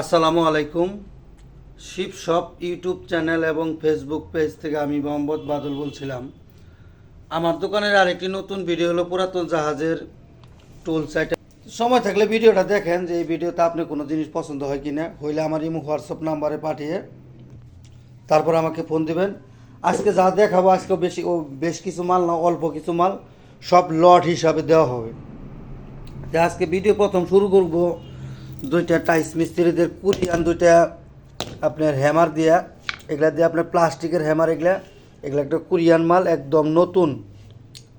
আসসালামু আলাইকুম। Ship shop YouTube channel এবং ফেসবুক পেজ থেকে আমি মোহাম্মদ বাদল বলছিলাম। আমার দোকানের আরেকটি নতুন ভিডিও হলো পুরাতন জাহাজের টুল সাইট সময় থাকলে ভিডিওটা দেখেন যে এই ভিডিওতে আপনি কোনো জিনিস পছন্দ হয় কি না হইলে আমার ইমো, হোয়াটসঅ্যাপ নাম্বারে পাঠিয়ে তারপর আমাকে ফোন দিবেন। আজকে যা দেখাবো আজকে বেশি, ও বেশ কিছু মাল না, অল্প কিছু মাল সব লট হিসাবে দেওয়া হবে। আজকে ভিডিও প্রথম শুরু করব দুইটা টাইস মিস্ত্রিদের কুরিয়ান দুইটা আপনার হ্যামার দিয়া, এগুলা দিয়ে আপনার প্লাস্টিকের হ্যামার এগুলা এগুলা একটা কুরিয়ান মাল, একদম নতুন,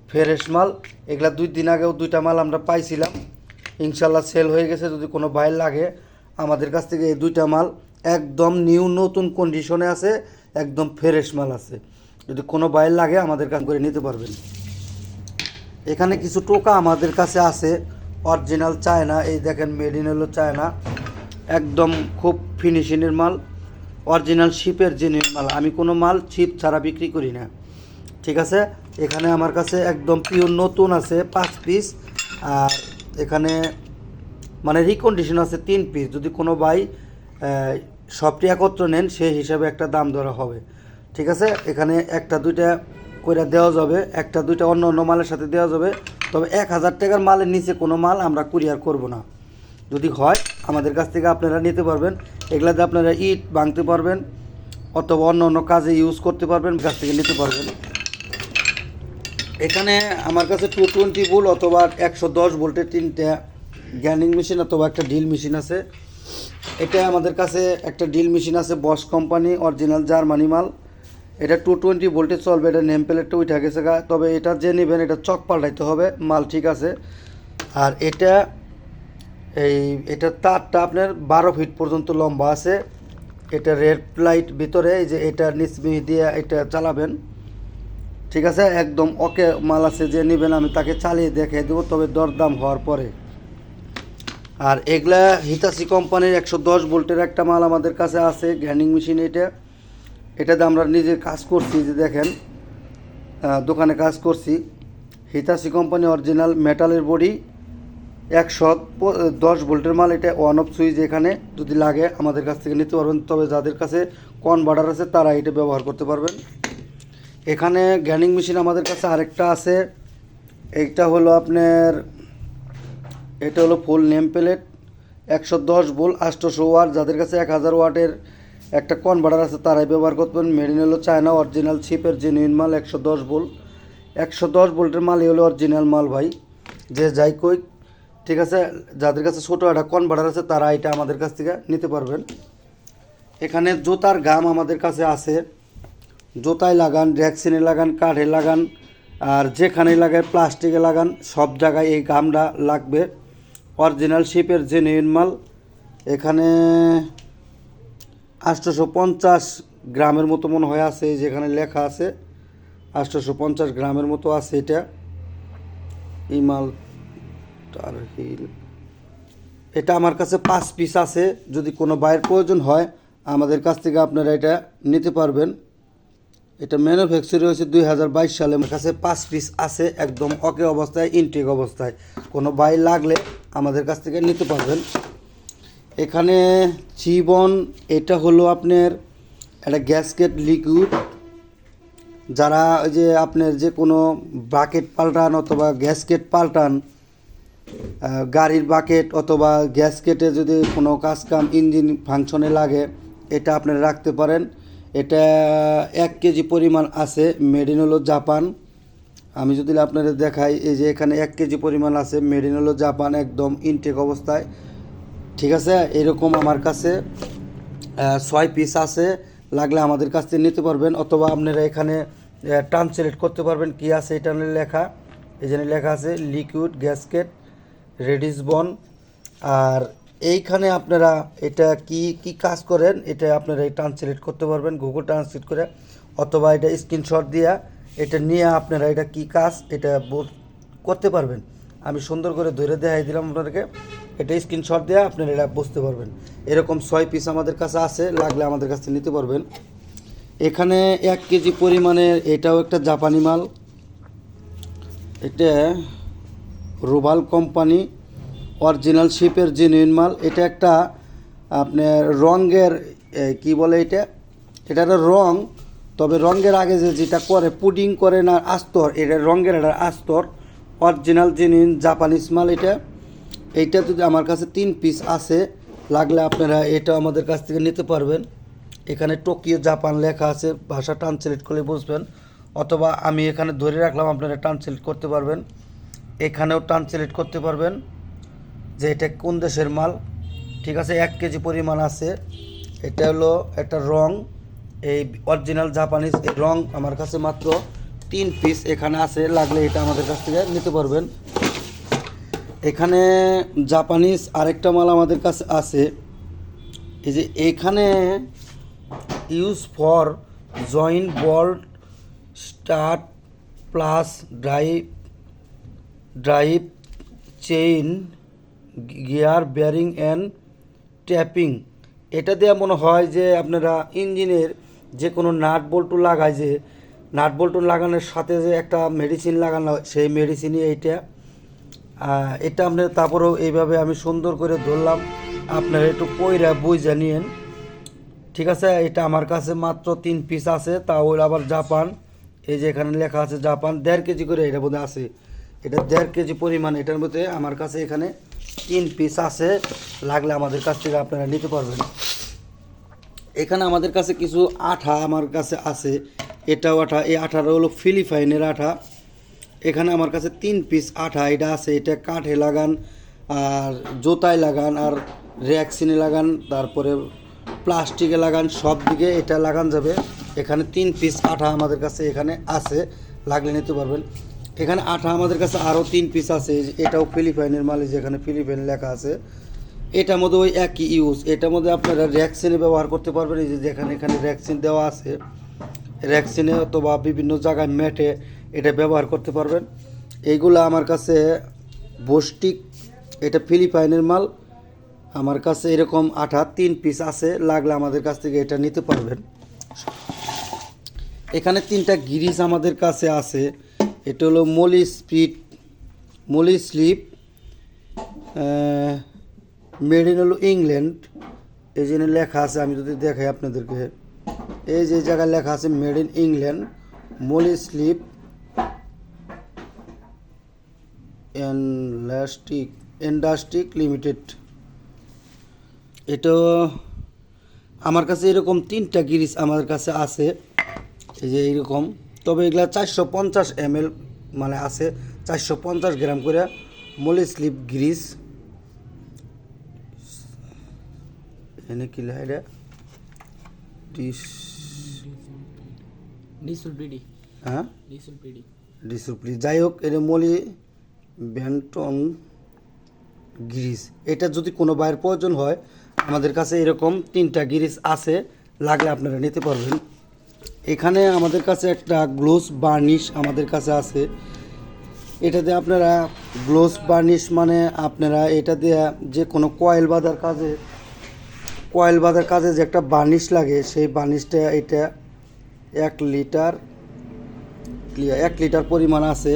ফ্রেশ মাল। এগুলা দুই দিন আগেও দুইটা মাল আমরা পাইছিলাম। ইনশাল্লাহ সেল হয়ে গেছে, যদি কোনো বাইর লাগে, আমাদের কাছ থেকে এই দুইটা মাল একদম নিউ নতুন কন্ডিশনে আছে, একদম ফ্রেশ মাল আছে। যদি কোনো বাইর লাগে, আমাদের কাছ করে নিতে পারবেন। এখানে কিছু টোকা আমাদের কাছে আছে। অরিজিনাল চায়না, এই দেখেন মেড ইন হলো চায়না। একদম খুব ফিনিশিংয়ের মাল, অরিজিনাল শিপের জেনুইন মাল। আমি কোনো মাল শিপ ছাড়া বিক্রি করি না। ঠিক আছে? এখানে আমার কাছে একদম পিওর নতুন আছে, পাঁচ পিস আর এখানে মানে রিকন্ডিশন আছে তিন পিস যদি কোনো ভাই সবটি একত্র নেন, সেই হিসাবে একটা দাম ধরা হবে। ঠিক আছে? এখানে একটা, দুইটা কইরা দেওয়া যাবে, একটা, দুইটা, অন্য অন্য মালের সাথে দেওয়া যাবে। তবে এক হাজার টাকার মালের নিচে কোনো মাল আমরা কুরিয়ার করব না। যদি হয়, আমাদের কাছ থেকে আপনারা নিতে পারবেন। এগুলাতে আপনারা ইট ভাঙতে পারবেন, অথবা অন্য অন্য কাজে ইউজ করতে পারবেন, কাছ থেকে নিতে পারবেন। এখানে আমার কাছে টু টোয়েন্টি ভোল্ট অথবা একশো দশ ভোল্টের তিনটা গ্যানিং মেশিন অথবা একটা ডিল মেশিন আছে। এটা আমাদের কাছে একটা ডিল মেশিন আছে বস কোম্পানি অরিজিনাল জার্মানি মাল। এটা টু টোয়েন্টি ভোল্টে চলবে, এটা নেম প্লেটটা উঠে গেছে গা। তবে এটা যে নেবেন, এটা চক পাল্টাইতে হবে, মাল ঠিক আছে। আর এটা, এই, এটা তারটা আপনার বারো ফিট পর্যন্ত লম্বা আছে। এটা রেড লাইট ভিতরে, এই যে এটা নিচমি দিয়ে এটা চালাবেন। ঠিক আছে? একদম ওকে মাল আছে যে নেবেন, আমি তাকে চালিয়ে দেখে দেবো, তবে দরদাম হওয়ার পরে। আর এগুলা হিতাসি কোম্পানির একশো দশ ভোল্টের একটা মাল আমাদের কাছে আছে গ্যান্ডিং মেশিন এটা। এটাতে আমরা নিজে কাজ করছি যে দেখেন দোকানে কাজ করছি। হিতাসি কোম্পানি অরিজিনাল মেটালের বডি, একশো দশ ভোল্টের মাল। এটা ওয়ান অফ সুইচ এখানে যদি লাগে আমাদের কাছ থেকে নিতে পারবেন। তবে যাদের কাছে কনভার্টার আছে, তারা এটা ব্যবহার করতে পারবেন। এখানে গ্যানিং মেশিন আমাদের কাছে আরেকটা আছে। এইটা হলো আপনার, এটা হলো ফুল নেম প্লেট একশো দশ বোল আটশোশো ওয়াট। যাদের কাছে এক হাজার ওয়াটের একটা কনভার্টার আছে, তারাই ব্যবহার করবেন মেরিন হলো চায়না অরিজিনাল চিপের জেনুইন মাল, একশো দশ বোল। একশো দশ ভোল্টের মালই হলো অরিজিনাল মাল ভাই। যে যাই কই, ঠিক আছে, যাদের কাছে ছোটো একটা কনভার্টার আছে, তারা এটা আমাদের কাছ থেকে নিতে পারবেন। এখানে জুতার গাম আমাদের কাছে আছে। জুতায় লাগান ভ্যাকসিনে লাগান, কাঠে লাগান, আর যেখানে লাগায়, প্লাস্টিকে লাগান, সব জায়গায় এই গামটা লাগবে। অরিজিনাল শিপের জেনুইন মাল। এখানে আটশোশো পঞ্চাশ গ্রামের মতো মনে হয় আছে, যেখানে লেখা আছে। আটশোশো পঞ্চাশ গ্রামের মতো আছে এটা। ইমাল মাল টারহিল এটা আমার কাছে পাঁচ পিস আছে। যদি কোনো বাইরের প্রয়োজন হয়, আমাদের কাছ থেকে আপনারা এটা নিতে পারবেন। এটা ম্যানুফ্যাকচার হয়েছে দুই হাজার বাইশ সালে। আমার কাছে পাঁচ পিস আছে একদম অকে অবস্থায় ইনটেক অবস্থায়। কোনো বাই লাগলে আমাদের কাছ থেকে নিতে পারবেন। এখানে জীবন, এটা হলো আপনার একটা গ্যাসকেট লিকুইড যারা ওই যে আপনার যে কোনো বাকেট পাল্টান অথবা গ্যাসকেট পাল্টান গাড়ির বাকেট অথবা গ্যাসকেটে যদি কোনো কাজ কাম ইঞ্জিন ফাংশনে লাগে, এটা আপনারা রাখতে পারেন। এটা এক কেজি পরিমাণ আছে মেড ইন হলো জাপান। আমি যদি আপনাদের দেখাই, এই যে এখানে এক কেজি পরিমাণ আছে মেড ইন হলো জাপান, একদম ইনটেক অবস্থায়। ঠিক আছে? এরকম আমার কাছে ছয় পিস আছে। লাগলে আমাদের কাছ থেকে নিতে পারবেন, অথবা আপনারা এখানে ট্রান্সলেট করতে পারবেন কি আছে এটা লেখা। এখানে লেখা আছে লিকুইড গ্যাসকেট রেডিস বন আর এইখানে আপনারা এটা কি কি কাজ করেন, এটা আপনারা ট্রান্সলেট করতে পারবেন গুগল ট্রান্সলেট করে, অথবা এটা স্ক্রিনশট দিয়া এটা নিয়ে আপনারা এটা কি কাজ, এটা করতে পারবেন। আমি সুন্দর করে ধরে দেখাই দিলাম আপনাদেরকে। এটা স্ক্রিনশট দিয়ে, আপনারা এটা বুঝতে পারবেন। এরকম ছয় পিস আমাদের কাছে আছে, লাগলে আমাদের কাছে নিতে পারবেন। এখানে এক কেজি পরিমাণের এটাও একটা জাপানি মাল। এটা রুবাল কোম্পানি অরিজিনাল শিপের জেনুইন মাল। এটা একটা আপনার রঙের কি বলে এটা? এটা একটা রং, তবে রঙের আগে যে যেটা করে, পুডিং করে না, আস্তর, এটা রঙের এটা আস্তর অরিজিনাল জেনুইন জাপানিজ মাল এটা। এইটা যদি আমার কাছে তিন পিস আছে, লাগলে আপনারা এটা আমাদের কাছ থেকে নিতে পারবেন। এখানে টোকিও, জাপান লেখা আছে, ভাষা ট্রান্সলেট করলে বুঝবেন। অথবা আমি এখানে ধরে রাখলাম, আপনারা ট্রান্সলেট করতে পারবেন। এখানেও ট্রান্সলেট করতে পারবেন যে এটা কোন দেশের মাল। ঠিক আছে, এক কেজি পরিমাণ আছে। এটা হলো একটা রং, এই অরিজিনাল জাপানিজ রং আমার কাছে মাত্র তিন পিস এখানে আছে, লাগলে এটা আমাদের কাছ থেকে নিতে পারবেন। এখানে জাপানিজ আরেকটা মাল আমাদের কাছে আছে। এই যে এখানে use for joint bolt start plus drive drive chain gear bearing and tapping এটা দিয়ে মনে হয় যে আপনারা ইঞ্জিনের যে কোনো নাট বল্টু লাগায় যে, নাট বল্টু লাগানোর সাথে যে একটা মেডিসিন লাগানো সেই মেডিসিনই এইটা। এটা আপনার তারপরেও এইভাবে আমি সুন্দর করে ধরলাম। আপনারা একটু কইরা বুঝা নিয়েন। ঠিক আছে? এটা আমার কাছে মাত্র তিন পিস আছে তা তাও আবার জাপান। এই যে এখানে লেখা আছে জাপান, দেড় কেজি করে এটা বোধহয় আছে। এটা দেড় কেজি পরিমাণ, এটার মধ্যে আমার কাছে এখানে তিন পিস আছে। লাগলে আমাদের কাছ থেকে আপনারা নিতে পারবেন। এখানে আমাদের কাছে কিছু আঠা আমার কাছে আছে। এটাও আঠা, এই আঠাটা হলো ফিলিপাইনের আঠা। এখানে আমার কাছে তিন পিস আঠা, এটা আছে, এটা কাঠে লাগান, আর জোতায় লাগান, আর র্যাক্সিনে লাগান, তারপরে প্লাস্টিকে লাগান, সব দিকে এটা লাগান যাবে। এখানে তিন পিস আঠা আমাদের কাছে এখানে আছে, লাগলে নিতে পারবেন। এখানে আঠা আমাদের কাছে আরও তিন পিস আছে এটাও ফিলিপাইনের মাল, এই যে এখানে ফিলিপাইন লেখা আছে। এটার মধ্যে ওই একই ইউজ এটার মধ্যে আপনারা র্যাক্সিনে ব্যবহার করতে পারবেন, এই যে যেখানে এখানে র্যাক্সিন দেওয়া আছে। র্যাক্সিনে অথবা বিভিন্ন জায়গায় ম্যাটে এটা ব্যবহার করতে পারবেন। এইগুলো আমার কাছে বস্টিক এটা ফিলিপাইনের মাল। আমার কাছে এরকম আঠা তিন পিস আছে, লাগলে আমাদের কাছ থেকে এটা নিতে পারবেন। এখানে তিনটা গিরিজ আমাদের কাছে আছে। এটা হলো moly speed, moly slip made in হলো ইংল্যান্ড। এই জন্য লেখা আছে, আমি যদি দেখাই আপনাদেরকে। এই যে জায়গায় লেখা আছে, made in England, moly slip. এনলাস্টিক ইন্ডাস্ট্রিক limited এটা আমার কাছে এরকম তিনটা গিরিস আমার কাছে আছে। এই যে এইরকম। তবে এগুলা চারশো পঞ্চাশ এম মানে আছে। চারশো পঞ্চাশ গ্রাম করে মলি স্লিপ গ্রিস। এনে কি এটা? ডিস ডিসুল পিডি হ্যাঁ? ডিসুল পিডি যাই হোক এটা মলি ব্যান্টন গ্রিস। এটা যদি কোনো বাইরের প্রয়োজন হয়, আমাদের কাছে এরকম তিনটা গ্রিস আছে, লাগলে আপনারা নিতে পারবেন। এখানে আমাদের কাছে একটা গ্লোস বার্নিশ আমাদের কাছে আছে। এটাতে আপনারা, গ্লোস বার্নিশ মানে আপনারা এটা দিয়ে যে কোনো কয়েল বাঁধার কাজে, কয়েল বাঁধার কাজে যে একটা বার্নিশ লাগে, সেই বার্নিশটা এটা এক লিটার এক লিটার পরিমাণ আছে।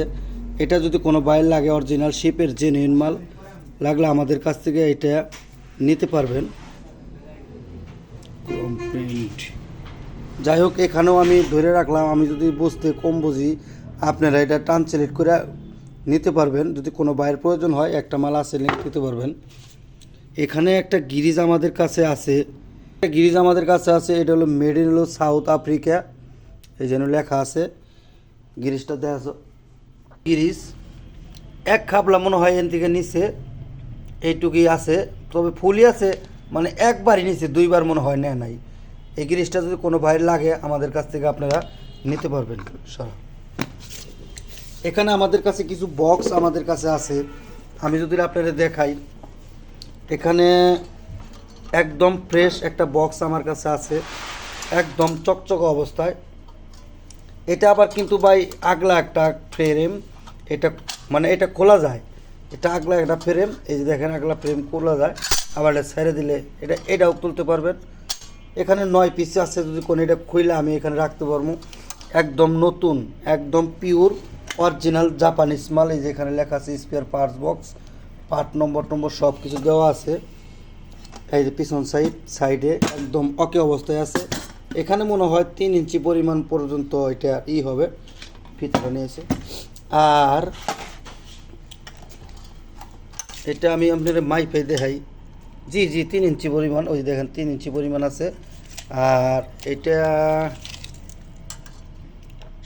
এটা যদি কোনো বাইর লাগে অরিজিনাল শিপের জেনুইন মাল লাগলে আমাদের কাছ থেকে এটা নিতে পারবেন। যাই হোক এখানেও আমি ধরে রাখলাম আমি যদি বুঝতে কম বুঝি আপনারা এটা ট্রান্সলেট করে নিতে পারবেন। যদি কোনো বাইরের প্রয়োজন হয় একটা মাল আছে লিঙ্ক দিতে পারবেন। এখানে একটা গিরিজ আমাদের কাছে আছে। একটা গিরিজ আমাদের কাছে আছে এটা হলো মেড ইন হলো সাউথ আফ্রিকা এই জন্য লেখা আছে। গিরিজটা দেখা। গিরিজ এক খাপলা মনে হয় এন থেকে নিচে এইটুকুই আছে। তবে ফুলই আছে মানে একবারই নিচে দুইবার মনে হয় নেয় নাই। এই গিরিজটা যদি কোনো বাইরে লাগে, আমাদের কাছ থেকে আপনারা নিতে পারবেন, সারা। এখানে আমাদের কাছে কিছু বক্স আমাদের কাছে আছে। আমি যদি আপনাদের দেখাই, এখানে একদম ফ্রেশ একটা বক্স আমার কাছে আছে, একদম চকচক অবস্থায়। এটা আবার কিন্তু ভাই আগলা একটা ফ্রেম। এটা মানে এটা খোলা যায়। এটা আগলা একটা ফ্রেম এই যে দেখেন আগলা ফ্রেম খোলা যায়। আবার এটা ছেড়ে দিলে এটা, এটাও তুলতে পারবেন। এখানে নয় পিস আছে, যদি কোনো এটা খুইলে আমি এখানে রাখতে পারব। একদম নতুন, একদম পিওর অরিজিনাল জাপানিজ মাল, এই যে এখানে লেখা আছে spare parts box part number number সব কিছু দেওয়া আছে। এই যে পিছন সাইড সাইডে একদম অকে অবস্থায় আছে। এখানে মনে হয় তিন ইঞ্চি পরিমাণ পর্যন্ত এটা ই হবে। ফিতটা নিয়েছে। আর এটা আমি আপনার মাইপে দেখাই। জি জি, তিন ইঞ্চি পরিমাণ, ওই দেখেন, তিন ইঞ্চি পরিমাণ আছে। আর এটা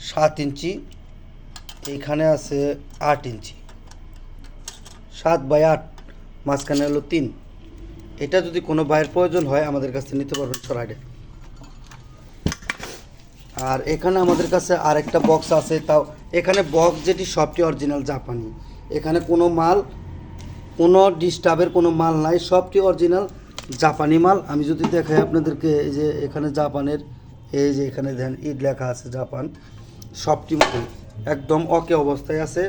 সাত ইঞ্চি, এইখানে আছে আট ইঞ্চি। সাত বাই আট, মাঝখানে হলো তিন। এটা যদি কোনো বাইরের প্রয়োজন হয়, আমাদের কাছে নিতে পারবেন সরাইডে। আর এখানে আমাদের কাছে আরেকটা বক্স আছে, তাও এখানে বক্স যেটি সবটি অরিজিনাল জাপানি। এখানে কোনো মাল, কোনো ডিস্টার্বের কোনো মাল নাই, সবটি অরিজিনাল জাপানি মাল। আমি যদি দেখাই আপনাদেরকে, এই যে এখানে জাপানের, এই যে এখানে দেন, ঈদ লেখা আছে জাপান। সবটি মাল একদম অকে অবস্থায় আছে।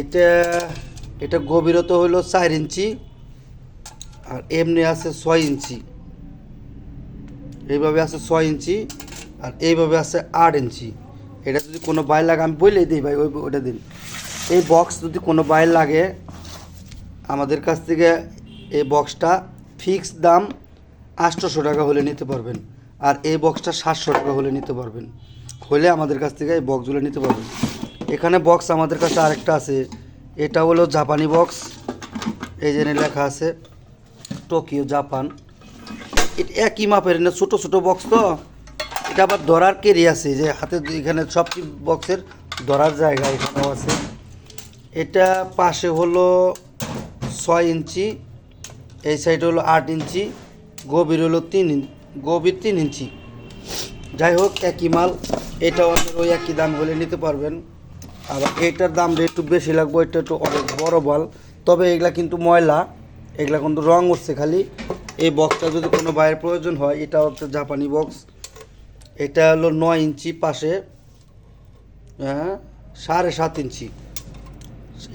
এটা এটা গভীরতা হলো চার ইঞ্চি, আর এমনি আছে ছয় ইঞ্চি। এইভাবে আছে ছয় ইঞ্চি। আর এইভাবে আছে আট ইঞ্চি। এটা যদি কোনো বাইর লাগে, আমি বলেই দিই ভাই, ওই ওটা দিন। এই বক্স যদি কোনো বাইর লাগে, আমাদের কাছ থেকে এই বক্সটা ফিক্স দাম আটশোশো টাকা হলে নিতে পারবেন। আর এই বক্সটা সাতশো টাকা হলে নিতে পারবেন। হলে আমাদের কাছ থেকে এই বক্সগুলো নিতে পারবেন। এখানে বক্স আমাদের কাছে আরেকটা আছে। এটা হলো জাপানি বক্স এই জন্য লেখা আছে, টোকিও, জাপান। একই মাপের না ছোটো ছোটো বক্স তো। এটা আবার ধরার কেরি আছে, যে হাতে এখানে সবটি বক্সের ধরার জায়গা এখানেও আছে। এটা পাশে হলো ছয় ইঞ্চি, এই সাইড হলো আট ইঞ্চি, গভীর হলো তিন গভীর তিন ইঞ্চি। যাই হোক, একই মাল, এটাও আপনার ওই একই দাম হলে নিতে পারবেন। আবার এটার দাম একটু বেশি লাগবে এটা একটু অনেক বড় বল তবে এগুলা কিন্তু ময়লা, এগুলা কিন্তু রং উঠছে খালি। এই বক্সটা যদি কোনো বাইরের প্রয়োজন হয় এটা হচ্ছে জাপানি বক্স এটা হলো নয় ইঞ্চি পাশে হ্যাঁ সাড়ে সাত ইঞ্চি।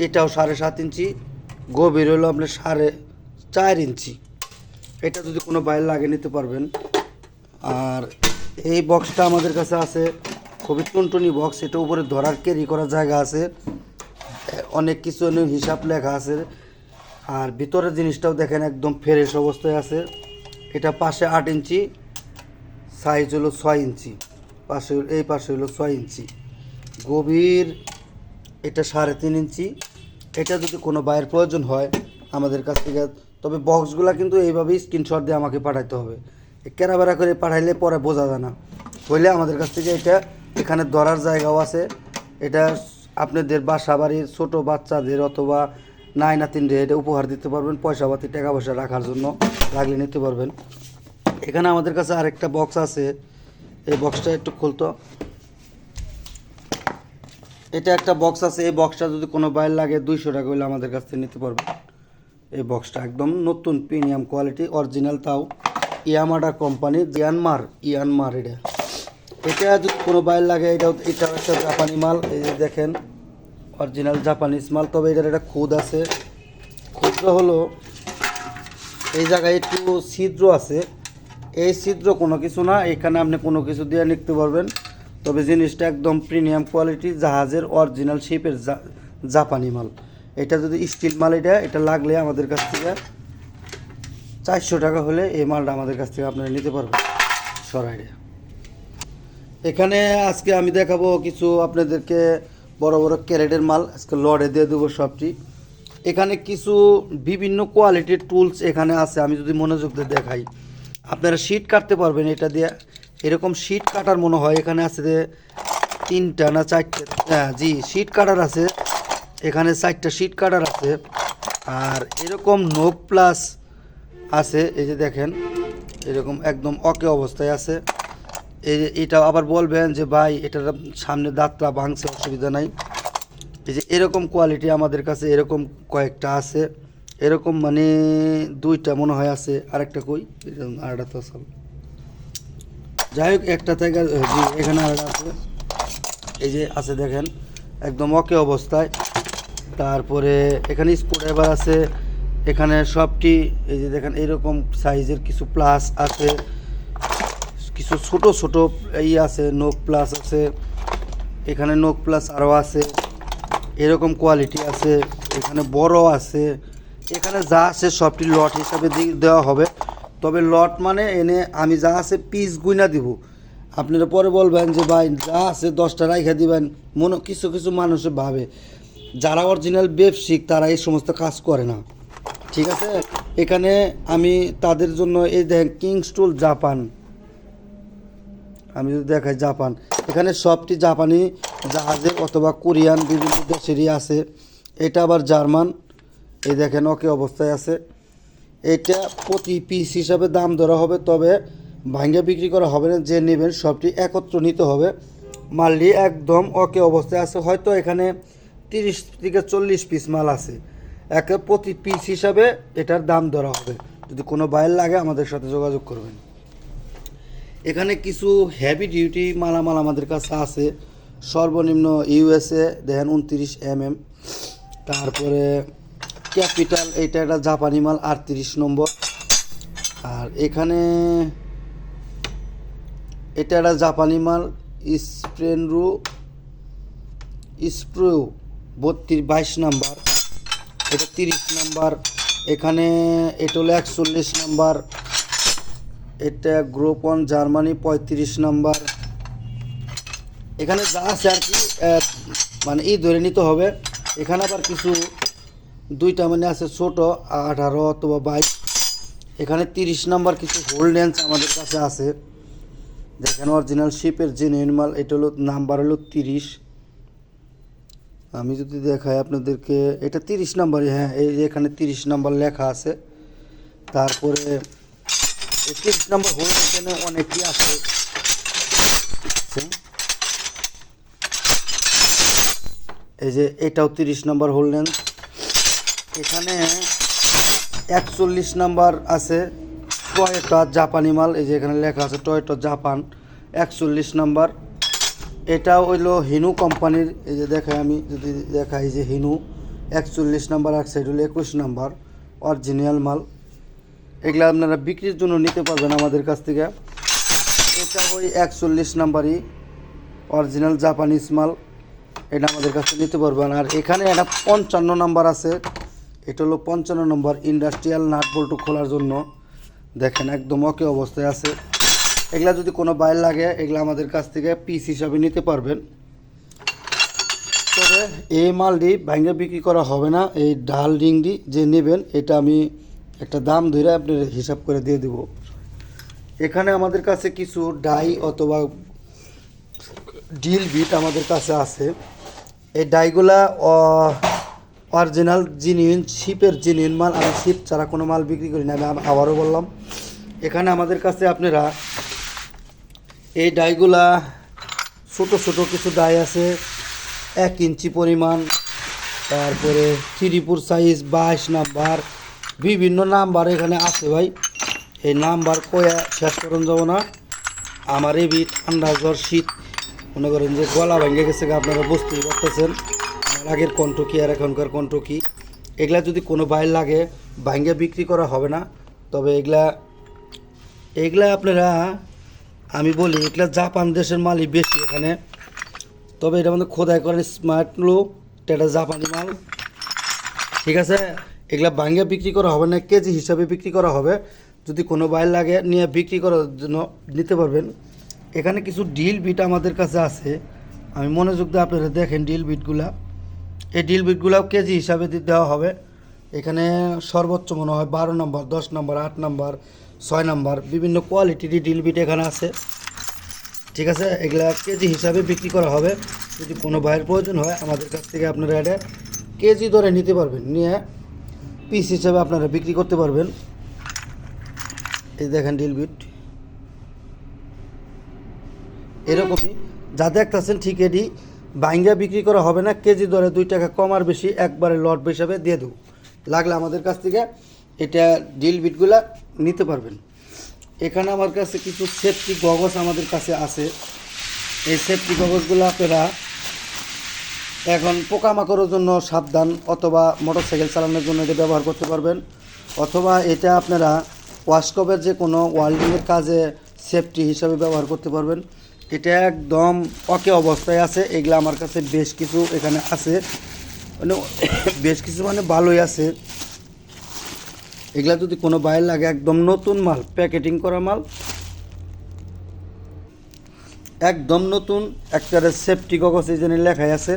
এটাও সাড়ে সাত ইঞ্চি, গভীর হলো আপনার সাড়ে চার ইঞ্চি। এটা যদি কোনো বাইরে লাগিয়ে নিতে পারবেন। আর এই বক্সটা আমাদের কাছে আছে, খুবই টুনটুনি বক্স, এটা উপরে ধরার ক্যারি করার জায়গা আছে। অনেক কিছু হিসাব লেখা আছে। আর ভিতরের জিনিসটাও দেখেন একদম ফ্রেশ অবস্থায় আছে। এটা পাশে আট ইঞ্চি সাইজ হলো ছয় ইঞ্চি, পাশে এই পাশে হলো ছয় ইঞ্চি। গভীর, এটা সাড়ে তিন ইঞ্চি। এটা যদি কোনো বাইরের প্রয়োজন হয় আমাদের কাছ থেকে, তবে বক্সগুলো কিন্তু এইভাবেই স্ক্রিনশট দিয়ে আমাকে পাঠাইতে হবে। কেরাবেরা করে পাঠাইলে পরে বোঝা যায় না। হইলে আমাদের কাছ থেকে এটা এখানে ধরার জায়গাও আছে। এটা আপনাদের বাসা বাড়ির ছোটো বাচ্চাদের অথবা নাই নাতিনদের এটা উপহার দিতে পারবেন, পয়সা পাতি, টাকা পয়সা রাখার জন্য লাগলে নিতে পারবেন। এখানে আমাদের কাছে আরেকটা বক্স আছে। এই বক্সটা একটু খুলতো। এটা একটা বক্স আছে। এই বক্সটা যদি কোনো বাইর লাগে, দুইশো টাকা হলে আমাদের কাছ থেকে নিতে পারবে এই বক্সটা একদম নতুন প্রিমিয়াম কোয়ালিটি অরিজিনাল তাও। ইয়ামাডা কোম্পানি ইয়ানমার ইয়ানমার এটা। এটা যদি কোনো বাইর লাগে এটা এটাও একটা জাপানি মাল। এই যে দেখেন অরিজিনাল জাপানিজ মাল। তবে এটার একটা খুদ আছে। খুদটা হলো এই জায়গায় একটু ছিদ্র আছে। এই ছিদ্র কোনো কিছু না, এখানে আপনি কোনো কিছু দিয়ে নিতে পারবেন। তবে জিনিসটা একদম প্রিমিয়াম কোয়ালিটি, জাহাজের অরিজিনাল শেপের জাপানি মাল। এটা যদি স্টিল মাল, এটা এটা লাগলে আমাদের কাছ থেকে চারশো টাকা হলে এই মালটা আমাদের কাছ থেকে আপনারা নিতে পারবেন। সরাইরে এখানে আজকে আমি দেখাবো কিছু আপনাদেরকে বড় বড় ক্যারেটের মাল। আজকে লড়ে দিয়ে দেবো সবটি। এখানে কিছু বিভিন্ন কোয়ালিটির টুলস এখানে আছে, আমি যদি মনোযোগ দিয়ে দেখাই। আপনারা শীট কাটতে পারবেন এটা দিয়ে। এরকম শীট কাটার মনে হয় এখানে আছে যে তিনটা না চারটে? হ্যাঁ জি শীট কাটার আছে। এখানে চারটা শীট কাটার আছে। আর এরকম নোক প্লাস আছে, এই যে দেখেন, এরকম একদম অকে অবস্থায় আছে। এই যে এটা আবার বলবেন যে, ভাই, এটার সামনে দাঁতটা ভাঙছে, অসুবিধা নাই। এই যে এরকম কোয়ালিটি আমাদের কাছে এরকম কয়েকটা আছে। এরকম মানে দুইটা মনে হয় আছে, আরেকটা কই? আরেকটা তো সব যাই হোক, একটা থেকে এখানে আরেকটা আছে। এই যে আছে দেখেন, একদম অকে অবস্থায়। তারপরে এখানে স্ক্রুড্রাইভার আছে। এখানে সবটি, এই যে দেখেন, এরকম সাইজের কিছু প্লাস আছে। কিছু ছোট ছোট এই আছে, নোক প্লাস আছে। এখানে নোক প্লাস আরও আছে। এরকম কোয়ালিটি আছে। এখানে বড় আছে। এখানে যা আছে সবটি লট হিসাবে দেওয়া হবে। তবে লট মানে এনে আমি যা আছে পিস গুইনা দিব। আপনারা পরে বলবেন যে, ভাই, যা আছে দশটা রাইখা দিবেন। মনে কিছু কিছু মানুষে ভাবে। যারা অরিজিনাল ব্যবসায়িক, তারা এই সমস্ত কাজ করে না। ঠিক আছে? এখানে আমি তাদের জন্য এই দেখেন কিংস্টুল জাপান আমি যদি দেখাই জাপান এখানে সবটি জাপানি জাহাজে অথবা কোরিয়ান বিভিন্ন দেশেরই আছে। এটা আবার জার্মান। এই দেখেন, ওকে অবস্থায় আছে। এটা প্রতি পিস হিসাবে দাম ধরা হবে, তবে ভাঙ্গে বিক্রি করা হবে না, যে নেবেন সবটি একত্র নিতে হবে। মালটি একদম ওকে অবস্থায় আছে, হয়তো এখানে তিরিশ থেকে চল্লিশ পিস মাল আছে। একে প্রতি পিস হিসাবে এটার দাম ধরা হবে। যদি কোনো বাইর লাগে, আমাদের সাথে যোগাযোগ করবেন। এখানে কিছু হেভি ডিউটি মালামাল আমাদের কাছে আছে। সর্বনিম্ন ইউএসএ দেখেন, উনত্রিশ এম এম তারপরে ক্যাপিটাল এটা একটা জাপানি মাল, আটত্রিশ নম্বর। আর এখানে এটা একটা জাপানি মাল, স্প্রেনরু, স্প্রো, বত্রিশ, বাইশ নাম্বার। এটা তিরিশ নাম্বার। এখানে এটা হলো একচল্লিশ নাম্বার। এটা গ্রোপন জার্মানি, পঁয়ত্রিশ নাম্বার। এখানে যা আছে আর কি মানে এই ধরে নিতে হবে। এখানে আবার কিছু দুইটা মানে আছে ছোট, আঠারো অথবা বাইশ। এখানে তিরিশ নাম্বার কিছু হোল্ড হোল্ডেন্স আমাদের কাছে আছে। দেখেন অরিজিনাল শিপের যে মাল, এটা হলো নাম্বার হলো তিরিশ। আমি যদি দেখাই আপনাদেরকে, এটা তিরিশ নাম্বারই হ্যাঁ এই যে এখানে তিরিশ নাম্বার লেখা আছে। তারপরে তিরিশ নাম্বার হোল্ড এখানে অনেকই আছে। এই যে এটাও তিরিশ নাম্বার হোল্ডেন এখানে একচল্লিশ নাম্বার আছে টয়েটা জাপানি মাল, এই যে এখানে লেখা আছে টয়েটা জাপান, একচল্লিশ নাম্বার। এটা হইল হিনু কোম্পানির, এই যে দেখাই আমি, যদি দেখাই যে হিনু, একচল্লিশ নাম্বার, এক সাইড হলো একুশ নাম্বার, অরিজিনাল মাল। এগুলো আপনারা বিক্রির জন্য নিতে পারবেন আমাদের কাছ থেকে। এটা ওই একচল্লিশ নাম্বারই অরিজিনাল জাপানিজ মাল, এটা আমাদের কাছে নিতে পারবেন। আর এখানে একটা পঞ্চান্ন নাম্বার আছে এটা হলো পঞ্চান্ন নম্বর ইন্ডাস্ট্রিয়াল নাট বল্টু খোলার জন্য। দেখেন একদম ওকে অবস্থায় আছে। এগুলা যদি কোনো বাইর লাগে, এগুলো আমাদের কাছ থেকে পিস হিসাবে নিতে পারবেন। তবে এই মালটি ভাঙ্গে বিক্রি করা হবে না। এই ডাল রিংটি যে নেবেন, এটা আমি একটা দাম ধরে আপনার হিসাব করে দিয়ে দেব। এখানে আমাদের কাছে কিছু ডাই অথবা ডিল বিট আমাদের কাছে আছে। এই ডাইগুলা অরিজিনাল জিনিউন শিপের জিনিউন মাল আমি শিপ ছাড়া কোনো মাল বিক্রি করি না, আমি আবারও বললাম। এখানে আমাদের কাছে আপনারা এই ডাইগুলা ছোট ছোট কিছু ডাই আছে, এক ইঞ্চি পরিমাণ, তারপরে থ্রিপুর সাইজ বাইশ নাম্বার, বিভিন্ন নাম্বার এখানে আছে ভাই। এই নাম্বার কয়া শেষ করুন যাব না। আমার এই বি ঠান্ডা জ্বর, শীত, মনে করেন যে গলা ভেঙে গেছে আপনারা বুঝতেই পারতেছেন। আগের কণ্ঠ কি আর এখনকার কণ্ঠ কি? এগুলা যদি কোনো বাইর লাগে, ভাঙ্গে বিক্রি করা হবে না। তবে এগুলা এগুলা আপনারা, আমি বলি, এগুলা জাপান দেশের মালই বেশি এখানে। তবে এটা আমাদের খোদাই করেন স্মার্ট লো এটা জাপানি মাল। ঠিক আছে? এগুলা ভাঙ্গে বিক্রি করা হবে না, কেজি হিসাবে বিক্রি করা হবে। যদি কোনো বাইর লাগে নিয়ে বিক্রি করার জন্য নিতে পারবেন। এখানে কিছু ডিল বিট আমাদের কাছে আছে। আমি মনোযোগ দিয়ে আপনারা দেখেন ডিল বিটগুলা। এই ডিল বিটগুলাও কেজি হিসাবে দেওয়া হবে। এখানে সর্বোচ্চ মনে হয় বারো নম্বর, দশ নম্বর, আট নম্বর, ছয় নম্বর, বিভিন্ন কোয়ালিটির ডিল বিট এখানে আছে। ঠিক আছে? এগুলা কেজি হিসাবে বিক্রি করা হবে। যদি কোনো ভাইয়ের প্রয়োজন হয়, আমাদের কাছ থেকে আপনারা এটা কেজি ধরে নিতে পারবেন। নিয়ে পিস হিসাবে আপনারা বিক্রি করতে পারবেন। এই দেখেন ডিল বিট এরকমই। যা দেখতেছেন ঠিক এটি। বাইঙ্গা বিক্রি করা হবে না, কেজি দরে দুই টাকা কম আর বেশি একবারে লট হিসাবে দিয়ে দেবো। লাগলে আমাদের কাছ থেকে এটা ডিল বিটগুলা নিতে পারবেন। এখানে আমার কাছে কিছু সেফটি গগস আমাদের কাছে আছে। এই সেফটি গগসগুলো আপনারা এখন পোকামাকড়ের জন্য সাবধান অথবা মোটরসাইকেল চালানোর জন্য এটা ব্যবহার করতে পারবেন। অথবা এটা আপনারা ওয়াশকপের যে কোনো ওয়ার্ল্ডিংয়ের কাজে সেফটি হিসাবে ব্যবহার করতে পারবেন। এটা একদম অকে অবস্থায় আছে, এগুলো আমার কাছে বেশ কিছু এখানে আছে। মানে বেশ কিছু মানে ভালোই আছে। এগুলা যদি কোনো বাইরে লাগে, একদম নতুন মাল, প্যাকেটিং করা মাল। একদম নতুন একটা সেফটি কাগজ এই জন্য লেখাই আছে।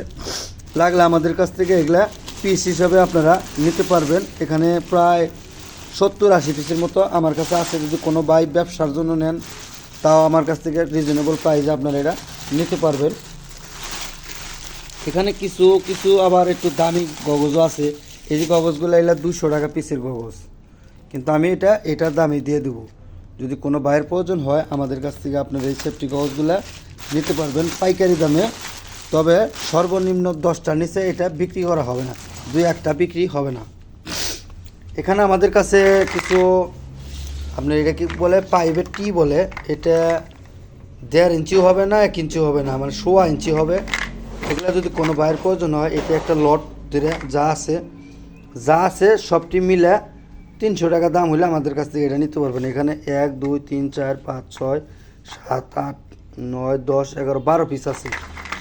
লাগলে আমাদের কাছ থেকে এগুলা পিস হিসাবে আপনারা নিতে পারবেন। এখানে প্রায় সত্তর আশি পিসের মতো আমার কাছে আছে। যদি কোনো বাই ব্যবসার জন্য নেন তাও আমার কাছ থেকে রিজনেবল প্রাইসে আপনারা এটা নিতে পারবেন। এখানে কিছু কিছু আবার একটু দামি গগজও আছে। এই যে গগজগুলো, এগুলো দুশো টাকা পিসের গগজ। কিন্তু আমি এটা, এটার দামই দিয়ে দেবো। যদি কোনো বাইরের প্রয়োজন হয়, আমাদের কাছ থেকে আপনার এই সেফটি গগজগুলো নিতে পারবেন পাইকারি দামে। তবে সর্বনিম্ন দশটার নিচে এটা বিক্রি করা হবে না। দুই একটা বিক্রি হবে না। এখানে আমাদের কাছে কিছু আপনার এটা কি বলে প্রাইভেট টি বলে? এটা দেড় ইঞ্চিও হবে না, এক ইঞ্চিও হবে না মানে সোয়া ইঞ্চি হবে। এগুলো যদি কোনো বাইরের প্রয়োজন হয় এটা একটা লট ধরে যা আছে যা আছে সবটি মিলে তিনশো টাকা দাম হলে আমাদের কাছ থেকে এটা নিতে পারবেন। এখানে এক, দুই, তিন, চার, পাঁচ, ছয়, সাত, আট, নয়, দশ, এগারো, বারো পিস আছে।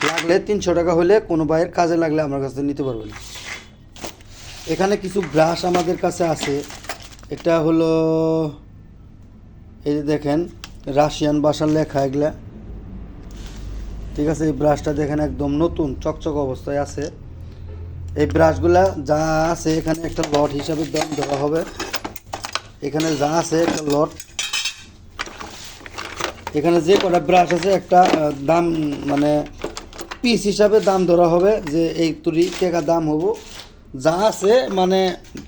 লাগলে তিনশো টাকা হলে কোনো বাইরের কাজে লাগলে আমার কাছ থেকে নিতে পারবেন। এখানে কিছু ব্রাশ আমাদের কাছে আছে। এটা হলো এই যে দেখেন রাশিয়ান ভাষার লেখা এগুলা। ঠিক আছে, এই ব্রাশটা দেখেন একদম নতুন, চকচক অবস্থায় আছে। এই ব্রাশগুলা যা আছে এখানে একটা লট হিসাবে দাম দেওয়া হবে। এখানে যা আছে একটা লট এখানে যে কটা ব্রাশ আছে একটা দাম মানে পিস হিসাবে দাম ধরা হবে যে এই তুরি টাকা দাম হব। যা আছে মানে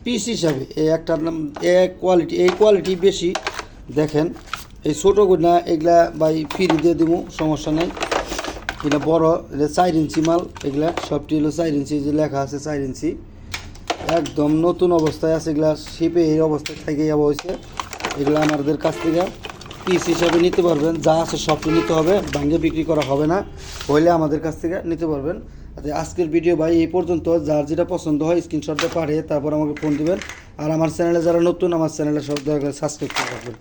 পিস হিসাবে একটা এক কোয়ালিটি এই কোয়ালিটি বেশি। দেখেন, এই ছোটো গুনা এগুলা বাই ফ্রি দিয়ে দিব সমস্যা নেই। এটা বড়, এটা চার ইঞ্চি মাল, এগুলা সবটি হলো চার ইঞ্চি যে লেখা আছে চার ইঞ্চি। একদম নতুন অবস্থায় আছে এগুলা শিপে এই অবস্থায় থেকে যাওয়া হয়েছে এগুলো আমাদের কাছ থেকে পিস হিসাবে নিতে পারবেন, যা আছে সবটি নিতে হবে ভাঙ্গে বিক্রি করা হবে না। হইলে আমাদের কাছ থেকে নিতে পারবেন। আজকের ভিডিও ভাই এই পর্যন্ত। যার যেটা পছন্দ হয় স্ক্রিনশটটা পারে তারপর আমাকে ফোন দিবেন। আর আমার চ্যানেলে যারা নতুন, আমার চ্যানেলে সব দয়া করে সাবস্ক্রাইব করে রাখবেন।